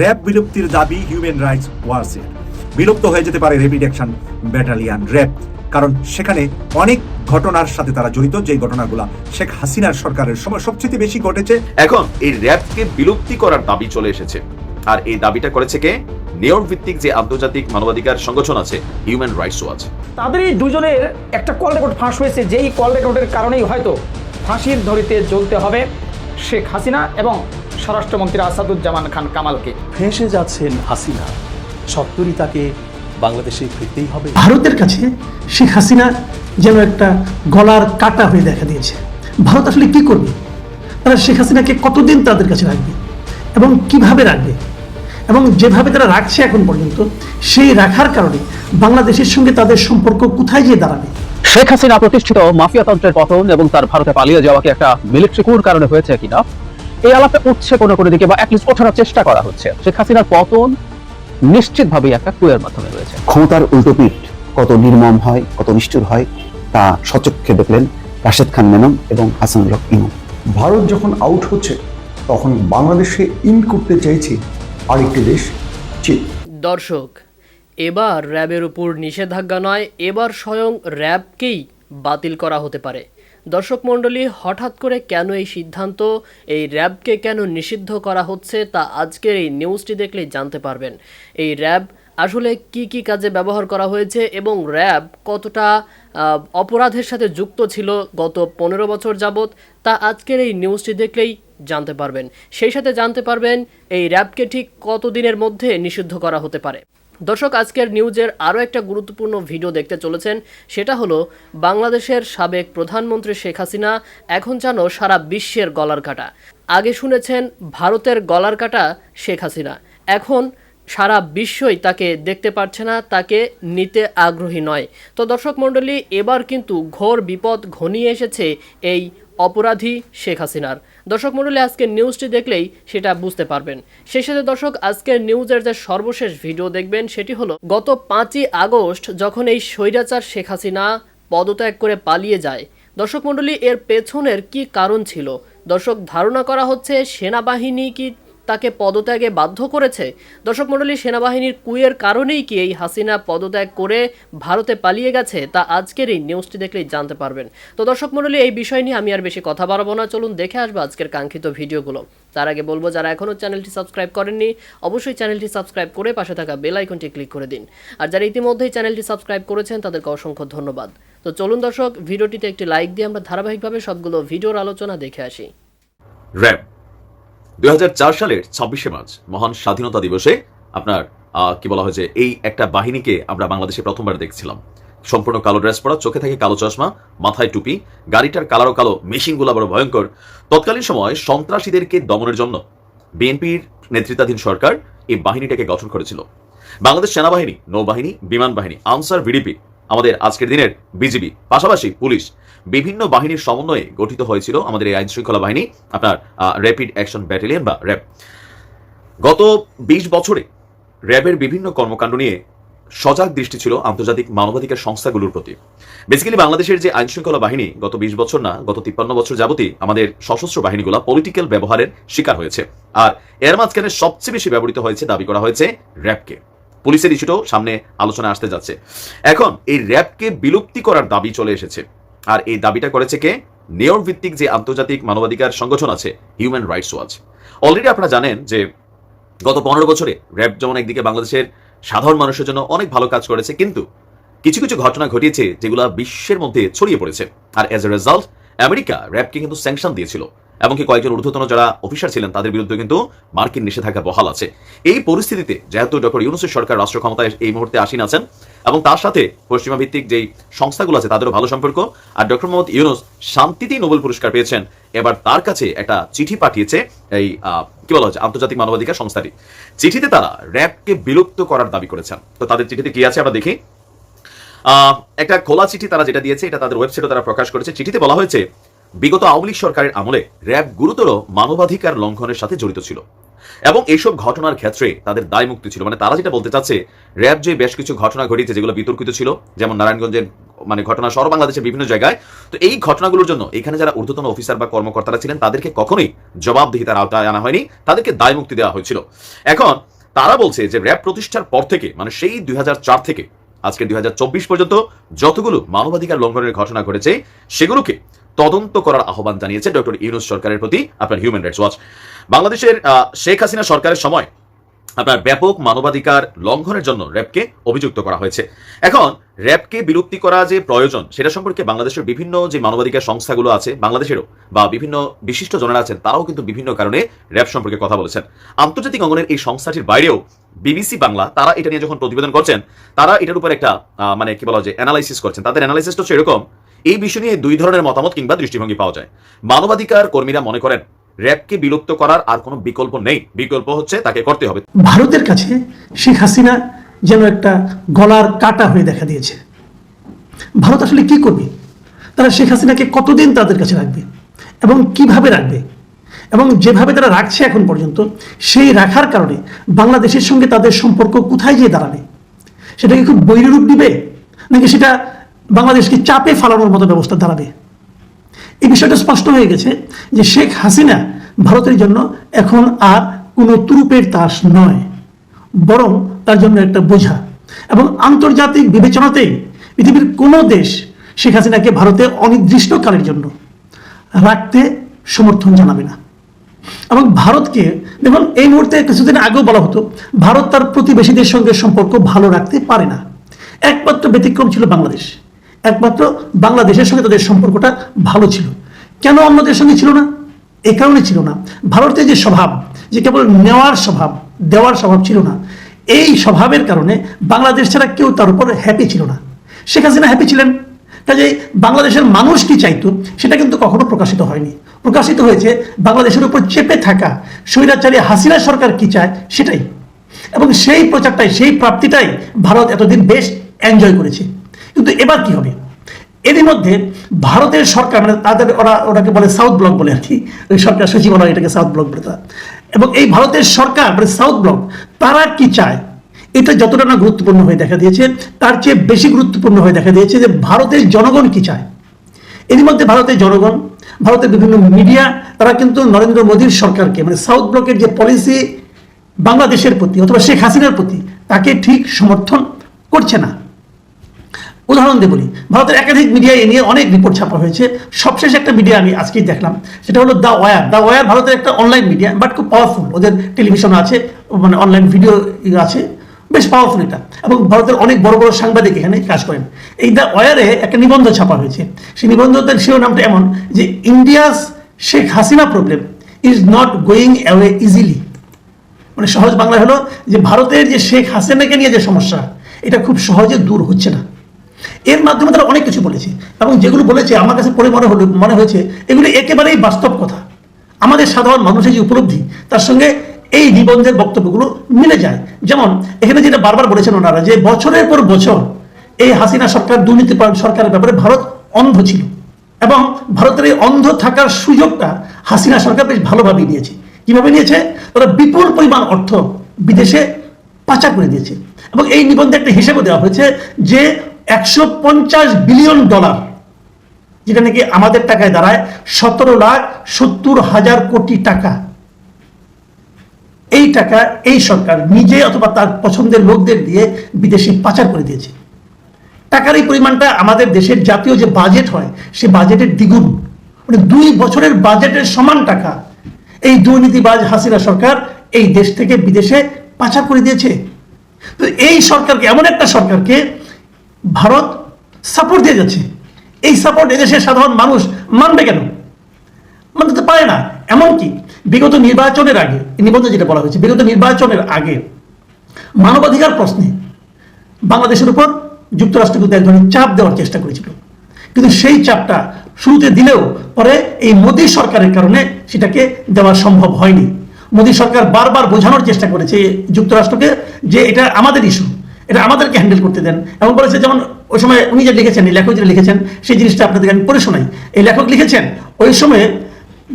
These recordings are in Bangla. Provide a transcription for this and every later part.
র্যাব বিলুপ্তির দাবি হিউম্যান রাইটস ওয়াচের বিলুপ্ত হয়ে যেতে পারে র্যাপিড অ্যাকশন ব্যাটালিয়ান র্যাব কারণ সেখানে অনেক ঘটনার সাথে তারা জড়িত। যে ঘটনাগুলো শেখ হাসিনার সরকারের সময় সবচেয়ে বেশি ঘটেছে। এখন এই র্যাবকে বিলুপ্তি করার দাবি চলে এসেছে। আর এই দাবিটা করেছে কে? নিয়ম ভিত্তিক যে আন্তর্জাতিক মানবাধিকার সংগঠন আছে হিউম্যান রাইটস ওয়াচ। তাদের এই দুজনের একটা কল রেকর্ড ফাঁস হয়েছে। যেই কল রেকর্ডের কারণেই হয়তো ফাঁসির ধরিতে জ্বলতে হবে শেখ হাসিনা এবং স্বরাষ্ট্রমন্ত্রী আসাদুজ্জামান খান কামালকে। ফেঁসে যাচ্ছেন হাসিনা। সত্তরই তাকে বাংলাদেশে ফিরতেই হবে। ভারতের কাছে শেখ হাসিনা যেন একটা গলার কাটা হয়ে দেখা দিয়েছে। ভারত আসলে কি করবে? তারা শেখ হাসিনাকে কতদিন তাদের কাছে রাখবে? এবং কীভাবে রাখবে? এবং যেভাবে তারা রাখছে এখন পর্যন্ত সেই রাখার কারণে বাংলাদেশের সঙ্গে তাদের সম্পর্ক কোথায় গিয়ে দাঁড়াবে? শেখ হাসিনা প্রতিষ্ঠিত মাফিয়াতন্ত্রের পতন এবং তার ভারতে পালিয়ে যাওয়া কি একটা মিলিটারি কুর কারণে হয়েছে কিনা? এই আলাপে উঠছে কোনো কোনো দিকে বা অ্যাটলিস্ট ওঠানোর চেষ্টা করা হচ্ছে। শেখ হাসিনার পতন নিশ্চিতভাবেই একটা কুয়ের মাধ্যমে রয়েছে। ক্ষমতার উল্টোপিঠ কত নির্মম হয় কত নিষ্ঠুর হয় তা সচক্ষে দেখলেন রাশেদ খান মেনন এবং হাসানুল হক ইনু ভারত যখন আউট হচ্ছে তখন বাংলাদেশে ইন করতে চাইছে আরেকটি দেশ চীন। দর্শক এবার র্যাবের উপর নিষেধাজ্ঞা নয় এবার স্বয়ং র্যাবকেই বাতিল করা হতে পারে। দর্শক মণ্ডলী, হঠাৎ করে কেন এই সিদ্ধান্ত? এই র্যাবকে কেন নিষিদ্ধ করা হচ্ছে? তা আজকের এই নিউজটি দেখলেই জানতে পারবেন। এই র্যাব আসলে কি কি কাজে ব্যবহার করা হয়েছে এবং র্যাব কতটা অপরাধের সাথে যুক্ত ছিল গত পনেরো বছর যাবৎ, তা আজকের এই নিউজটি দেখলেই জানতে পারবেন। সেই সাথে জানতে পারবেন, এই র্যাবকে ঠিক কতদিনের মধ্যে নিষিদ্ধ করা হতে পারে? দর্শক, আজকের নিউজের আরও একটা গুরুত্বপূর্ণ ভিডিও দেখতে চলেছেন। সেটা হলো, বাংলাদেশের সাবেক প্রধানমন্ত্রী শেখ হাসিনা এখন যেন সারা বিশ্বের গলার কাটা। আগে শুনেছেন, ভারতের গলার কাটা শেখ হাসিনা। এখন সারা বিশ্বই তাকে দেখতে পারছে না, তাকে নিতে আগ্রহী নয়। তো দর্শক মণ্ডলী, এবার কিন্তু ঘোর বিপদ ঘনিয়ে এসেছে এই অপরাধী শেখ হাসিনার। দর্শক মণ্ডলী, আজকের নিউজটি দেখলেই সেটা বুঝতে পারবেন। সেই সাথে দর্শক, আজকের নিউজের যে সর্বশেষ ভিডিও দেখবেন, সেটি হলো গত পাঁচই আগস্ট যখন এই স্বৈরাচার শেখ হাসিনা পদত্যাগ করে পালিয়ে যায়। দর্শক মণ্ডলী, এর পেছনের কি কারণ ছিল? দর্শক, ধারণা করা হচ্ছে সেনাবাহিনী কি তাকে পদত্যাগে বাধ্য করেছে। দর্শক মণ্ডলী, সেনাবাহিনীর কুয়ের কারণেই কি এই হাসিনা পদত্যাগ করে ভারতে পালিয়ে গেছে, তা আজকের এই নিউজটি দেখলেই জানতে পারবেন। তো দর্শক মণ্ডলী, এই বিষয় নিয়ে আমি আর বেশি কথা বাড়াবো না। চলুন দেখে আসব আজকের কাঙ্ক্ষিত ভিডিওগুলো। তার আগে বলব, যারা এখনও চ্যানেলটি সাবস্ক্রাইব করেননি, অবশ্যই চ্যানেলটি সাবস্ক্রাইব করে পাশে থাকা বেল আইকনটি ক্লিক করে দিন। আর যারা ইতিমধ্যেই চ্যানেলটি সাবস্ক্রাইব করেছেন, তাদেরকে অসংখ্য ধন্যবাদ। তো চলুন দর্শক, ভিডিওটিতে একটি লাইক দিয়ে আমরা ধারাবাহিকভাবে সবগুলো ভিডিওর আলোচনা দেখে আসি। র্যাব দুই হাজার চার সালের ছাব্বিশে মার্চ, মহান স্বাধীনতা দিবসে আপনার কি বলা হয়েছে এই একটা বাহিনীকে আমরা বাংলাদেশে প্রথমবার দেখছিলাম। সম্পূর্ণ কালো ড্রেস পরা, চোখে থাকে কালো চশমা, মাথায় টুপি, গাড়িটার কালারও কালো, মেশিনগুলো বড় ভয়ঙ্কর। তৎকালীন সময় সন্ত্রাসীদেরকে দমনের জন্য বিএনপির নেতৃত্বাধীন সরকার এই বাহিনীটাকে গঠন করেছিল। বাংলাদেশ সেনাবাহিনী, নৌবাহিনী, বিমান বাহিনী, আনসার ভিডিপি আমাদের আজকের দিনের বিজিবি, পাশাপাশি পুলিশ। বিভিন্ন বাহিনীর সমন্বয়ে গঠিত হয়েছিল আমাদের এই আইন শৃঙ্খলা বাহিনী, আপনার র্যাপিড অ্যাকশন ব্যাটালিয়ন বা র্যাব। গত বিশ বছরে র্যাবের বিভিন্ন কর্মকাণ্ড নিয়ে সজাগ দৃষ্টি ছিল আন্তর্জাতিক মানবাধিকার সংস্থাগুলোর প্রতি। বেসিক্যালি বাংলাদেশের যে আইন শৃঙ্খলা বাহিনী গত বিশ বছর না, গত তিপ্পান্ন বছর যাবতই আমাদের সশস্ত্র বাহিনীগুলো পলিটিক্যাল ব্যবহারের শিকার হয়েছে। আর এর মাঝখানে সবচেয়ে বেশি ব্যবহৃত হয়েছে, দাবি করা হয়েছে র্যাবকে। পুলিশের ইস্যুটাও সামনে আলোচনা আসতে যাচ্ছে। এখন, এই র্যাবকে বিলুপ্তি করার দাবি চলে এসেছে। আর এই দাবিটা করেছে কে? নিয়ম ভিত্তিক যে আন্তর্জাতিক মানবাধিকার সংগঠন আছে হিউম্যান রাইটস ওয়াচ অলরেডি আপনারা জানেন যে গত পনেরো বছরে র্যাব যেমন একদিকে বাংলাদেশের সাধারণ মানুষের জন্য অনেক ভালো কাজ করেছে, কিন্তু কিছু কিছু ঘটনা ঘটিয়েছে যেগুলো বিশ্বের মধ্যে ছড়িয়ে পড়েছে। আর এজ এ রেজাল্ট আমেরিকা র্যাবকে কিন্তু স্যাংশন দিয়েছিল। এমনকি কয়েকজন ঊর্ধ্বতন যারা অফিসার ছিলেন, তাদের বিরুদ্ধে কিন্তু মার্কিন নিষেধাজ্ঞা বহাল আছে। এই পরিস্থিতিতে যেহেতু ডক্টর ইউনুসের সরকার রাষ্ট্র ক্ষমতায় এই মুহূর্তে আসীন আছেন এবং তার সাথে পশ্চিমা ভিত্তিক যেই সংস্থাগুলো আছে, তাদেরও ভালো সম্পর্ক, আর ডক্টর মোহাম্মদ ইউনুস শান্তিতেই নোবেল পুরস্কার পেয়েছেন। এবার তার কাছে একটা চিঠি পাঠিয়েছে এই কি বলা হচ্ছে আন্তর্জাতিক মানবাধিকার সংস্থাটি। চিঠিতে তারা র্যাবকে বিলুপ্ত করার দাবি করেছেন। তো তাদের চিঠিতে কি আছে আমরা দেখি। একটা খোলা চিঠি তারা যেটা দিয়েছে, এটা তাদের ওয়েবসাইটে তারা প্রকাশ করেছে। চিঠিতে বলা হয়েছে বিগত আওয়ামী লীগ সরকারের আমলে র্যাব গুরুতর মানবাধিকার লঙ্ঘনের সাথে জড়িত ছিল। এবং এইসব ঘটনার ক্ষেত্রে তাদের দায় মুক্তি ছিল। মানে তারা যেটা বলতে চাচ্ছে, র্যাব যে বেশ কিছু ঘটনা ঘটিয়েছে, যেগুলো বিতর্কিত ছিল, যেমন নারায়ণগঞ্জের মানে ঘটনা সহ বাংলাদেশের বিভিন্ন জায়গায়, তো এই ঘটনাগুলোর জন্য এখানে যারা ঊর্ধ্বতন অফিসার বা কর্মকর্তারা ছিলেন, তাদেরকে কখনোই জবাবদিহিতার আওতায় আনা হয়নি। তাদেরকে দায় মুক্তি দেওয়া হয়েছিল। এখন তারা বলছে যে র্যাব প্রতিষ্ঠার পর থেকে মানে সেই দুই হাজার চার থেকে আজকে দুই হাজার চব্বিশ পর্যন্ত যতগুলো মানবাধিকার লঙ্ঘনের ঘটনা ঘটেছে, সেগুলোকে তদন্ত করার আহ্বান জানিয়েছে ডক্টর ইউনুস সরকারের প্রতি আপনার হিউম্যান রাইটস ওয়াচ বাংলাদেশের শেখ হাসিনা সরকারের সময় আপনার ব্যাপক মানবাধিকার লঙ্ঘনের জন্য র্যাবকে অভিযুক্ত করা হয়েছে। এখন র্যাবকে বিলুপ্তি করা যে প্রয়োজন, সেটা সম্পর্কে বাংলাদেশের বিভিন্ন যে মানবাধিকার সংস্থাগুলো আছে, বাংলাদেশেরও বা বিভিন্ন বিশিষ্ট জনেরা আছেন, তারাও কিন্তু বিভিন্ন কারণে র্যাব সম্পর্কে কথা বলেছেন। আন্তর্জাতিক অঙ্গনের এই সংস্থাটির বাইরেও বিবিসি বাংলা, তারা এটা নিয়ে যখন প্রতিবেদন করছেন, তারা এটার উপর একটা মানে কি বলা যে অ্যানালাইসিস করছেন। তাদের অ্যানালাইসিসটা হচ্ছে এরকম এই বিষয় নিয়ে দুই ধরনের মতামত কিংবা দৃষ্টিভঙ্গি পাওয়া যায়। মানবাধিকার কর্মীরা মনে করেন, র্যাবকে বিলুপ্ত করার আর কোনো বিকল্প নেই। বিকল্প হচ্ছে তাকে করতে হবে। ভারতের কাছে শেখ হাসিনা যেন একটা গলার কাটা হয়ে দেখা দিয়েছে। ভারত আসলে কি করবে? তারা শেখ হাসিনাকে কতদিন তাদের কাছে রাখবে? এবং কীভাবে রাখবে? এবং যেভাবে তারা রাখছে এখন পর্যন্ত, সেই রাখার কারণে বাংলাদেশের সঙ্গে তাদের সম্পর্ক কোথায় গিয়ে দাঁড়াবে সেটাকে খুব বৈরূপ দিবে? নাকি সেটা বাংলাদেশকে চাপে ফালানোর মতো ব্যবস্থা দাঁড়াবে? এই বিষয়টা স্পষ্ট হয়ে গেছে যে শেখ হাসিনা ভারতের জন্য এখন আর কোনো তুরুপের তাস নয়, বরং তার জন্য একটা বোঝা। এবং আন্তর্জাতিক বিবেচনাতেই পৃথিবীর কোনো দেশ শেখ হাসিনাকে ভারতে অনির্দিষ্টকালের জন্য রাখতে সমর্থন জানাবে না। এবং ভারতকে, দেখুন, এই মুহূর্তে কিছুদিন আগেও বলা হতো, ভারত তার প্রতিবেশীদের সঙ্গে সম্পর্ক ভালো রাখতে পারে না। একমাত্র ব্যতিক্রম ছিল বাংলাদেশ। একমাত্র বাংলাদেশের সঙ্গে তাদের সম্পর্কটা ভালো ছিল। কেন অন্যদের সঙ্গে ছিল না? এ কারণে ছিল না। ভারতের যে স্বভাব, যে কেবল নেওয়ার স্বভাব, দেওয়ার স্বভাব ছিল না, এই স্বভাবের কারণে বাংলাদেশ ছাড়া কেউ তার উপর হ্যাপি ছিল না। শেখ হাসিনা হ্যাপি ছিলেন। কাজেই বাংলাদেশের মানুষ কি চাইতো, সেটা কিন্তু কখনো প্রকাশিত হয়নি। প্রকাশিত হয়েছে, বাংলাদেশের উপর চেপে থাকা স্বৈরাচারী হাসিনা সরকার কি চায়, সেটাই। এবং সেই প্রচারটাই, সেই প্রাপ্তিটাই ভারত এতদিন বেশ এনজয় করেছে। কিন্তু এবার কি হবে? এরই মধ্যে ভারতের সরকার মানে তাদের ওরা, ওটাকে বলে সাউথ ব্লক বলে আর কি, ওই সরকার সচিবালয় এটাকে সাউথ ব্লক বলে এবং এই ভারতের সরকার মানে সাউথ ব্লক তারা কি চায় এটা যতটা না গুরুত্বপূর্ণ হয়ে দেখা দিয়েছে, তার চেয়ে বেশি গুরুত্বপূর্ণ হয়ে দেখা দিয়েছে যে ভারতের জনগণ কি চায়। এরই মধ্যে ভারতের জনগণ, ভারতের বিভিন্ন মিডিয়া, তারা কিন্তু নরেন্দ্র মোদীর সরকারকে মানে সাউথ ব্লকের যে পলিসি বাংলাদেশের প্রতি অথবা শেখ হাসিনার প্রতি, তাকে ঠিক সমর্থন করছে না। উদাহরণ দিয়ে বলি, ভারতের একাধিক মিডিয়া এ নিয়ে অনেক রিপোর্ট ছাপা হয়েছে। সবশেষ একটা মিডিয়া আমি আজকেই দেখলাম, সেটা হলো দ্য ওয়ার। দ্য ওয়ার ভারতের একটা অনলাইন মিডিয়া বাট খুব পাওয়ারফুল ওদের টেলিভিশন আছে মানে অনলাইন ভিডিও আছে। বেশ পাওয়ারফুল এটা। এবং ভারতের অনেক বড় বড় সাংবাদিক এখানে কাজ করেন। এই দ্য ওয়ারে একটা নিবন্ধ ছাপা হয়েছে। সেই নিবন্ধটার শিরোনামটা এমন, যে India's Sheikh Hasina problem is not going away easily মানে সহজ বাংলা হলো যে ভারতের যে শেখ হাসিনাকে নিয়ে যে সমস্যা, এটা খুব সহজে দূর হচ্ছে না। এর মাধ্যমে তারা অনেক কিছু বলেছে। এবং যেগুলো বলেছে, আমার কাছে পড়ে মনে হলো, মনে হয়েছে, এগুলো একেবারেই বাস্তব কথা। আমাদের সাধারণ মানুষের যে উপলব্ধি, তার সঙ্গে এই নিবন্ধের বক্তব্যগুলো মিলে যায়। যেমন, এখানে যেটা বারবার বলেছেন ওনারা যে বছরের পর বছর এই হাসিনা সরকার দুর্নীতি সরকারের ব্যাপারে ভারত অন্ধ ছিল এবং ভারতের এই অন্ধ থাকার সুযোগটা হাসিনা সরকার বেশ ভালোভাবেই নিয়েছে কীভাবে নিয়েছে ওরা বিপুল পরিমাণ অর্থ বিদেশে পাচার করে দিয়েছে এবং এই নিবন্ধে একটা হিসেবে দেওয়া হয়েছে যে একশো পঞ্চাশ বিলিয়ন ডলার, যেটা নাকি আমাদের টাকায় দাঁড়ায় সতেরো লাখ সত্তর হাজার কোটি টাকা। এই টাকা এই সরকার নিজে অথবা তার পছন্দের লোকদের দিয়ে বিদেশে পাচার করে দিয়েছে। টাকার এই পরিমাণটা আমাদের দেশের জাতীয় যে বাজেট হয়, সে বাজেটের দ্বিগুণ। মানে দুই বছরের বাজেটের সমান টাকা এই দুর্নীতিবাজ হাসিনা সরকার এই দেশ থেকে বিদেশে পাচার করে দিয়েছে। তো এই সরকারকে, এমন একটা সরকারকে ভারত সাপোর্ট দিয়ে যাচ্ছে। এই সাপোর্ট এদেশের সাধারণ মানুষ মানবে কেন? মানতে পারে না। এমনকি বিগত নির্বাচনের আগে নিবন্ধে যেটা বলা হয়েছে, বিগত নির্বাচনের আগে মানবাধিকার প্রশ্নে বাংলাদেশের উপর যুক্তরাষ্ট্র কিন্তু এক ধরনের চাপ দেওয়ার চেষ্টা করেছিল। কিন্তু সেই চাপটা শুরুতে দিলেও পরে এই মোদী সরকারের কারণে সেটাকে দেওয়া সম্ভব হয়নি। মোদী সরকার বারবার বোঝানোর চেষ্টা করেছে যুক্তরাষ্ট্রকে যে এটা আমাদের ইস্যু এটা আমাদেরকে হ্যান্ডেল করতে দেন। এবং বলেছে যেমন ওই সময় উনি যে লিখেছেন, এই লেখক যেটা লিখেছেন, সেই জিনিসটা আপনাদেরকে আমি পড়ে শোনাই। এই লেখক লিখেছেন, ওই সময়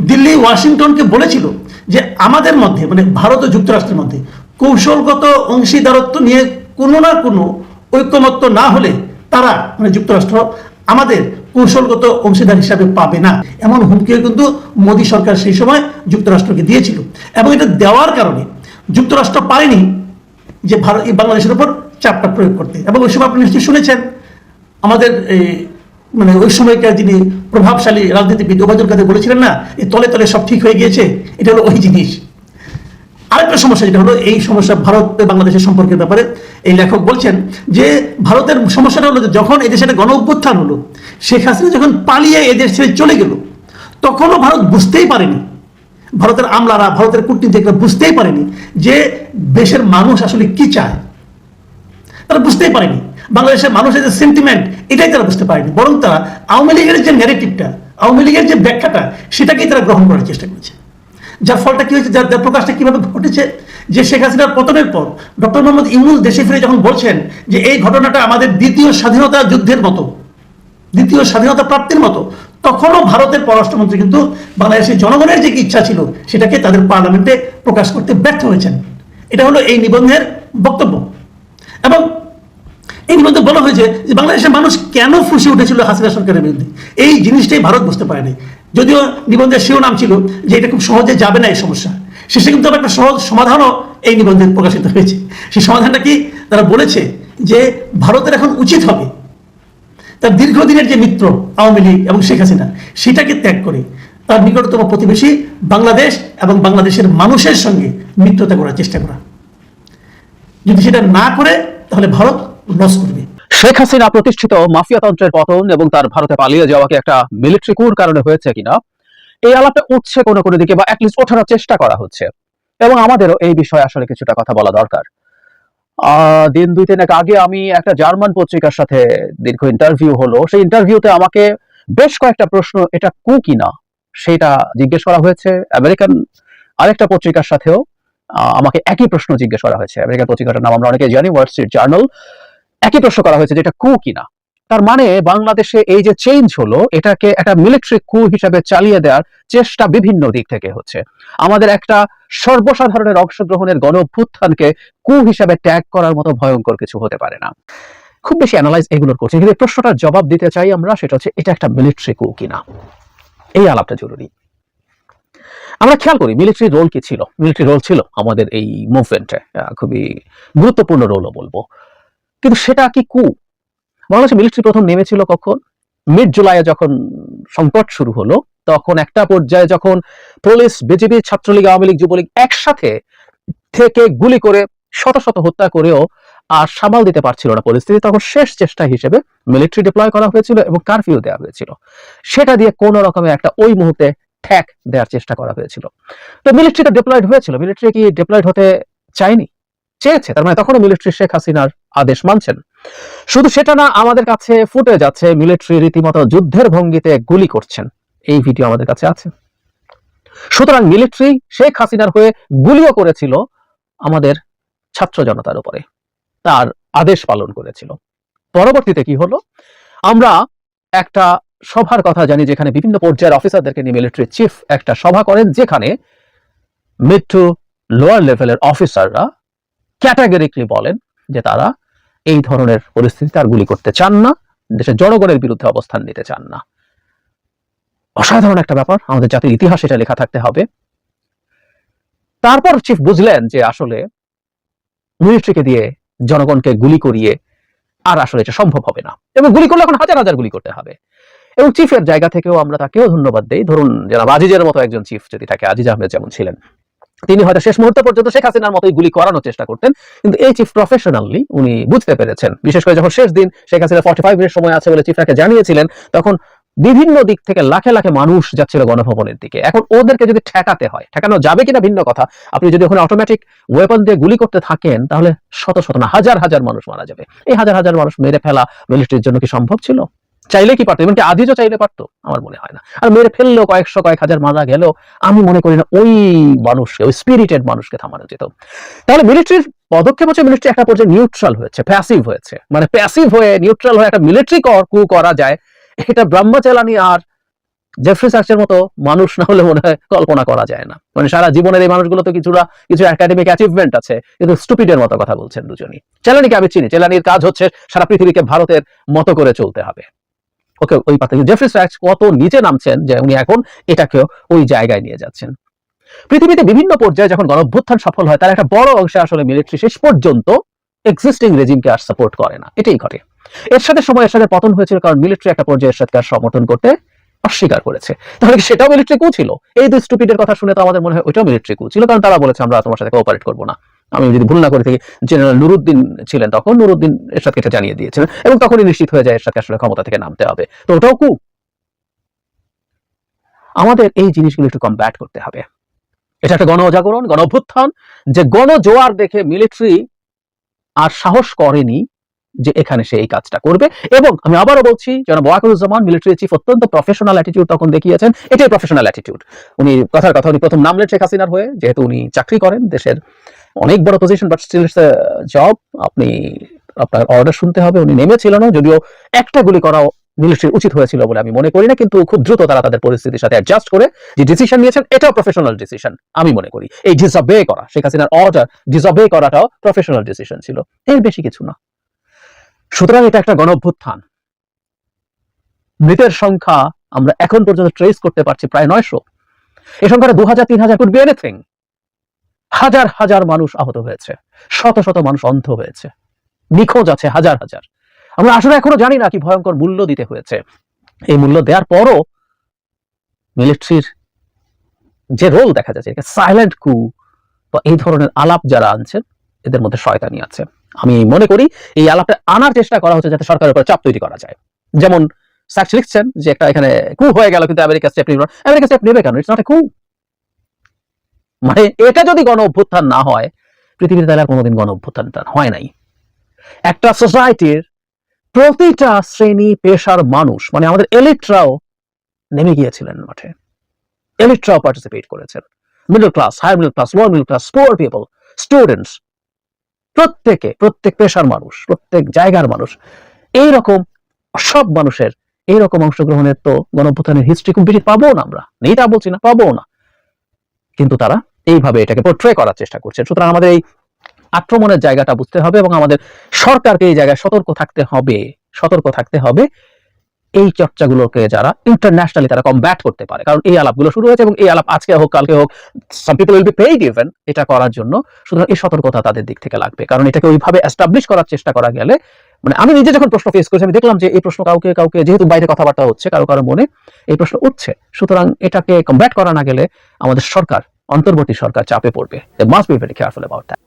দিল্লি, ওয়াশিংটনকে বলেছিল যে আমাদের মধ্যে মানে ভারত ও যুক্তরাষ্ট্রের মধ্যে, কৌশলগত অংশীদারত্ব নিয়ে কোনো না কোনো ঐক্যমত্য না হলে তারা মানে যুক্তরাষ্ট্র, আমাদের কৌশলগত অংশীদার হিসাবে পাবে না। এমন হুমকিও কিন্তু মোদী সরকার সেই সময় যুক্তরাষ্ট্রকে দিয়েছিল। এবং এটা দেওয়ার কারণে যুক্তরাষ্ট্র পারেনি যে ভারত বাংলাদেশের উপর চাপটা প্রয়োগ করতে। এবং ওই সময় আপনি নিশ্চয়ই শুনেছেন। আমাদের মানে ওই সময়কার যিনি প্রভাবশালী রাজনীতিবিদ ওবায়দুল কাদের বলেছিলেন না এই তলে তলে সব ঠিক হয়ে গিয়েছে এটা হলো ওই জিনিস। আরেকটা সমস্যা যেটা হলো, এই সমস্যা ভারত বাংলাদেশের সম্পর্কের ব্যাপারে, এই লেখক বলছেন যে ভারতের সমস্যাটা হলো যে যখন এদেশে একটা গণ অভ্যুত্থান হলো, শেখ হাসিনা যখন পালিয়ে এদেশ ছেড়ে চলে গেল, তখনও ভারত বুঝতেই পারেনি। ভারতের আমলারা, ভারতের কূটনীতিকরা বুঝতেই পারেনি যে দেশের মানুষ আসলে কি চায়। তারা বুঝতেই পারেনি। বাংলাদেশের মানুষের যে সেন্টিমেন্ট এটাই তারা বুঝতে পারেনি। বরং তারা আওয়ামী লীগের যে ন্যারেটিভটা আওয়ামী লীগের যে ব্যাখ্যাটা, সেটাকেই তারা গ্রহণ করার চেষ্টা করেছে। যার ফলটা কি হয়েছে? যার প্রকাশটা কীভাবে ঘটেছে? যে শেখ হাসিনার পতনের পর, ডক্টর মোহাম্মদ ইউনুস দেশে ফিরে যখন বলছেন যে এই ঘটনাটা আমাদের দ্বিতীয় স্বাধীনতা যুদ্ধের মতো, দ্বিতীয় স্বাধীনতা প্রাপ্তির মতো, তখনও ভারতের পররাষ্ট্রমন্ত্রী কিন্তু বাংলাদেশের জনগণের যে ইচ্ছা ছিল, সেটাকে তাদের পার্লামেন্টে প্রকাশ করতে ব্যর্থ হয়েছেন। এটা হলো এই নিবন্ধের বক্তব্য। এবং এই নিবন্ধে বলা হয়েছে যে বাংলাদেশের মানুষ কেন ফুসে উঠেছিল হাসিনা সরকারের বিরুদ্ধে? এই জিনিসটাই ভারত বুঝতে পারেনি। যদিও নিবন্ধের শিরোনাম ছিল যে এটা খুব সহজে যাবে না এই সমস্যা। শেষে কিন্তু একটা সহজ সমাধানও এই নিবন্ধে প্রকাশিত হয়েছে। সেই সমাধানটা কি? তারা বলেছে যে ভারতের এখন উচিত হবে তার দীর্ঘদিনের যে মিত্র আওয়ামী লীগ এবং শেখ হাসিনা, সেটাকে ত্যাগ করে তার নিকটতম প্রতিবেশী বাংলাদেশ এবং বাংলাদেশের মানুষের সঙ্গে মিত্রতা করার চেষ্টা করা। যদি সেটা না করে, তাহলে ভারত করবে। শেখ হাসিনা প্রতিষ্ঠিত মাফিয়াতন্ত্রের পতন এবং তার ভারতে পালিয়ে যাওয়াকে একটা মিলিটারি কুর কারণে হয়েছে কিনা, এই আলাপটা উঠছে কোনো কোনো দিকে বা অ্যাটলিস্ট ওঠানোর চেষ্টা করা হচ্ছে। এবং আমাদেরও এই বিষয়ে আসলে কিছুটা কথা বলা দরকার। দিন দুই তিনেক আগে আমি একটা জার্মান পত্রিকার সাথে দীর্ঘ ইন্টারভিউ হলো। সেই ইন্টারভিউতে আমাকে বেশ কয়েকটা প্রশ্ন, এটা কু কিনা সেটা জিজ্ঞেস করা হয়েছে। আমেরিকান আরেকটা পত্রিকার সাথেও আমাকে একই প্রশ্ন জিজ্ঞেস করা হয়েছে। আমেরিকান পত্রিকাটার নাম আমরা অনেকে জানি ওয়াল স্ট্রিট জার্নাল একই প্রশ্ন করা হয়েছে যে এটা কু কিনা। তার মানে বাংলাদেশে এই যে চেঞ্জ হলো, এটাকে একটা মিলিটারি কু হিসাবে চালিয়ে দেওয়ার চেষ্টা বিভিন্ন দিক থেকে হচ্ছে। আমাদের একটা সর্বসাধারণের অংশগ্রহণের গণ অভ্যুত্থানকে কু হিসাবে ট্যাগ করার মতো ভয়ঙ্কর কিছু হতে পারে না। খুব বেশি অ্যানালাইজ এগুলোর করছে। কিন্তু প্রশ্নটার জবাব দিতে চাই আমরা, সেটা হচ্ছে এটা একটা মিলিটারি কু কিনা? এই আলাপটা জরুরি। আমরা খেয়াল করি মিলিটারি রোল কি ছিল? মিলিটারি রোল ছিল আমাদের এই মুভমেন্টে খুবই গুরুত্বপূর্ণ রোলও বলব। কিন্তু সেটা কি কু? বাংলাদেশে মিলিটারি প্রথম নেমেছিল কখন? মিড জুলাইয়ে যখন সংকট শুরু হলো, তখন একটা পর্যায়ে যখন পুলিশ বিজেপি ছাত্রলীগ, আওয়ামী লীগ, যুবলীগ একসাথে থেকে গুলি করে শত শত হত্যা করেও আর সামাল দিতে পারছিল না পরিস্থিতি তখন শেষ চেষ্টা হিসেবে মিলিটারি ডিপ্লয় করা হয়েছিল এবং কারফিউ দেওয়া হয়েছিল। সেটা দিয়ে কোন রকমের একটা ওই মুহূর্তে ঠ্যাক দেওয়ার চেষ্টা করা হয়েছিল। তো মিলিটারিটা ডিপ্লয়েড হয়েছিল। মিলিটারি কি ডিপ্লয়েড হতে চায়নি? চেয়েছে। তার মানে তখনও মিলিটারি শেখ হাসিনার আদেশ মানছেন। শুধু সেটা না, আমাদের কাছে ফুটে যাচ্ছে, মিলিটারি রীতিমতো যুদ্ধের ভঙ্গিতে গুলি করছেন। এই ভিডিও আমাদের কাছে আছে। সুতরাং মিলিটারি শেখ হাসিনার হয়ে গুলিও করেছিল আমাদের ছাত্র জনতার উপরে। তার আদেশ পালন করেছিল। পরবর্তীতে কি হলো? আমরা একটা সভার কথা জানি, যেখানে বিভিন্ন পর্যায়ের অফিসারদেরকে নিয়ে মিলিটারি চিফ একটা সভা করেন, যেখানে টু লোয়ার লেভেলের অফিসাররা ক্যাটাগরিকলি বলেন যে তারা এই ধরনের পরিস্থিতিতে আর গুলি করতে চান না, দেশের জনগণের বিরুদ্ধে অবস্থান নিতে চান না। অসাধারণ একটা ব্যাপার, আমাদের জাতির ইতিহাস এটা লেখা থাকতে হবে। তারপর চিফ বুঝলেন যে আসলে মিলিটারিকে দিয়ে জনগণকে গুলি করিয়ে আর আসলে এটা সম্ভব হবে না। এবং গুলি করলে এখন হাজার হাজার গুলি করতে হবে। এবং চিফের জায়গা থেকেও আমরা তাকেও ধন্যবাদ দেই। ধরুন জনাব আজিজের মতো একজন চিফ যদি থাকে, আজিজ আহমেদ যেমন ছিলেন। তিনি হয়তো শেষ মুহূর্ত পর্যন্ত শেখ হাসিনার মতোই গুলি করানোর চেষ্টা করতেন, কিন্তু এই চিফ প্রফেশনালি উনি বুঝতে পেরেছেন। বিশেষ করে যখন শেষ দিন Sheikh Hasina forty five minute সময় আছে বলে চিফটাকে জানিয়েছিলেন, তখন বিভিন্ন দিক থেকে লাখে লাখে মানুষ যাচ্ছিল গণভবনের দিকে। এখন ওদেরকে যদি ঠেকাতে হয়, ঠেকানো যাবে কিনা ভিন্ন কথা। আপনি যদি ওখানে অটোমেটিক ওয়েপন দিয়ে গুলি করতে থাকেন, তাহলে শত শত না, হাজার হাজার মানুষ মারা যাবে। এই হাজার হাজার মানুষ মেরে ফেলা মিলিটারির জন্য কি সম্ভব ছিল? চাইলে কি পারতো? এমনকি আদিজও চাইলে পারতো, আমার মনে হয় না। আর মেরে ফেললেও কয়েকশো কয়েক হাজার মারা গেল, আমি মনে করি না ওই মানুষকে, ওই স্পিরিটেড মানুষকে থামানো যেত। তাহলে মিলিটারির পদক্ষেপ হচ্ছে মিলিটারি একটা পর্যায়ে নিউট্রাল হয়েছে প্যাসিভ হয়েছে। মানে প্যাসিভ হয়ে নিউট্রাল হয়ে একটা মিলিটারি কু করা যায়, এটা ব্রহ্মচালানি আর জেফ্রি সার্চের মতো মানুষ না হলে মনে হয় কল্পনা করা যায় না। মানে সারা জীবনের এই মানুষগুলো তো কিছুটা, কিছু একাডেমিক অ্যাচিভমেন্ট আছে, কিন্তু স্টুপিডের মতো কথা বলছেন দুজনই। চেলানিকে আমি চিনি, চেলানির কাজ হচ্ছে সারা পৃথিবীকে ভারতের মতো করে চলতে হবে। ওকে, ওই পাতে জেফ্রি সার্চ কত নিচে নামছেন যে উনি এখন এটাকেও ওই জায়গায় নিয়ে যাচ্ছেন। পৃথিবীতে বিভিন্ন পর্যায়ে যখন গণঅভ্যুত্থান সফল হয়, তার একটা বড় অংশে আসলে মিলিটারি শেষ পর্যন্ত এক্সিস্টিং রেজিমকে আর সাপোর্ট করে না। এটাই ঘটে। এর সাথে সময় এর সাথে পতন হয়েছিল কারণ মিলিটারি একটা পর্যায়ে এর সাথে আর সমর্থন করতে অস্বীকার করেছে। তাহলে সেটাও মিলিটারি কু ছিল? এই দুই স্টুপিডের কথা শুনে তো আমাদের মনে হয় ওইটাও মিলিটারি কু ছিল, কারণ তারা বলেছে, আমরা তোমার সাথে কোঅপারেট করব না। আমি যদি ভুল না করে থাকি জেনারেল নুরুদ্দিন ছিলেন তখন নুরুদ্দিন এরশাদকে এটা জানিয়ে দিয়েছিলেন এবং তখনই নিশ্চিত হয়ে যায় এরশাদকে আসলে ক্ষমতা থেকে নামতে হবে। তো ওটাও কু? আমাদের এই জিনিসগুলো একটু কমব্যাট করতে হবে। এটা একটা গণ অজাগরণ গণ অভ্যুত্থান যে গণ জোয়ার দেখে মিলিটারি আর সাহস করেনি যে এখানে সে এই কাজটা করবে। এবং আমি আবারও বলছি যেন ওয়াকুরুজ্জামান মিলিটারি চিফ অত্যন্ত প্রফেশনাল অ্যাটিটিউড তখন দেখিয়েছেন। এটাই প্রফেশনাল অ্যাটিটিউড উনি কথার কথা, উনি প্রথম নামলেন শেখ হাসিনার হয়ে, যেহেতু উনি চাকরি করেন দেশের অনেক বড় পজিশন বাট স্টিল জব আপনি, আপনার অর্ডার শুনতে হবে, উনি নেমেছিলেন যদিও একটা গুলি করা মিলিটারি উচিত হয়েছিল বলে আমি মনে করি না, কিন্তু খুব দ্রুত তারা তাদের পরিস্থিতির সাথে অ্যাডজাস্ট করে যে ডিসিশন নিয়েছেন, এটাও প্রফেশনাল ডিসিশন আমি মনে করি। এই ডিসঅবে করা, শেখ হাসিনার অর্ডার ডিসঅবে করাটাও প্রফেশনাল ডিসিশন ছিল। এর বেশি কিছু না। সুতরাং এটা একটা গণঅভ্যুত্থান। মৃতের সংখ্যা আমরা এখন পর্যন্ত ট্রেস করতে পারছি প্রায় নয়শো। এই সংখ্যাটা দু হাজার তিন হাজার কুড বি এনিথিং হাজার হাজার মানুষ আহত হয়েছে। শত শত মানুষ অন্ধ হয়েছে। নিখোঁজ আছে হাজার হাজার। আমরা আসলে এখনও জানি না কি ভয়ঙ্কর মূল্য দিতে হয়েছে। এই মূল্য দেওয়ার পরও মিলিটারির যে রোল দেখা যাচ্ছে সাইলেন্ট কু বা এই ধরনের আলাপ যারা আনছেন, এদের মধ্যে শয়তানি আছে। আমি মনে করি এই আলাপটা আনার চেষ্টা করা হচ্ছে যাতে সরকারের উপর চাপ তৈরি করা যায়। যেমন সার্চ লিখছেন যে একটা এখানে কু হয়ে গেল, কিন্তু আমেরিকা স্টেপ নিল আমেরিকা স্টেপ নেবে কেন? ইটস নট এ কু মানে এটা যদি গণ অভ্যুত্থান না হয়, পৃথিবীতে তাহলে আর কোনোদিন গণ অভ্যুত্থানটা হয় নাই। একটা সোসাইটির প্রতিটা শ্রেণি, পেশার মানুষ মানে আমাদের এলিটরাও নেমে গিয়েছিলেন মাঠে। এলিটরাও পার্টিসিপেট করেছেন। Middle class higher middle class lower middle class poor people students প্রত্যেকে, প্রত্যেক পেশার মানুষ, প্রত্যেক জায়গার মানুষ এই রকম সব মানুষের এই রকম অংশগ্রহণের তো গণপ্রথানের হিস্ট্রি খুব বেশি পাবো না আমরা। নেই তা বলছি না পাবো না। কিন্তু তারা এইভাবে এটাকে পোর্ট্রে করার চেষ্টা করছে। সুতরাং আমাদের এই আক্রমণের জায়গাটা বুঝতে হবে এবং আমাদের সরকারকে এই জায়গায় সতর্ক থাকতে হবে, সতর্ক থাকতে হবে। এই চর্চাগুলোকে যারা ইন্টারন্যাশনালি তারা কমব্যাট করতে পারে। কারণ এই আলাপগুলো শুরু হয়েছে এবং এই আলাপ আজকে হোক, কালকে হোক some people will be paid even এটা করার জন্য। সুতরাং এই সতর্কতা তাদের দিক থেকে লাগবে। কারণ এটাকে ওইভাবে এস্টাবলিশ করার চেষ্টা করা গেলে মানে আমি নিজে যখন প্রশ্ন ফেস করেছি, আমি দেখলাম যে এই প্রশ্ন কাউকে কাউকে, যেহেতু বাইরে কথাবার্তা হচ্ছে, কারও কারও মনে এই প্রশ্ন উঠছে। সুতরাং এটাকে কমব্যাট করা না গেলে আমাদের সরকার, অন্তর্বর্তী সরকার চাপে পড়বে। Must be very careful about that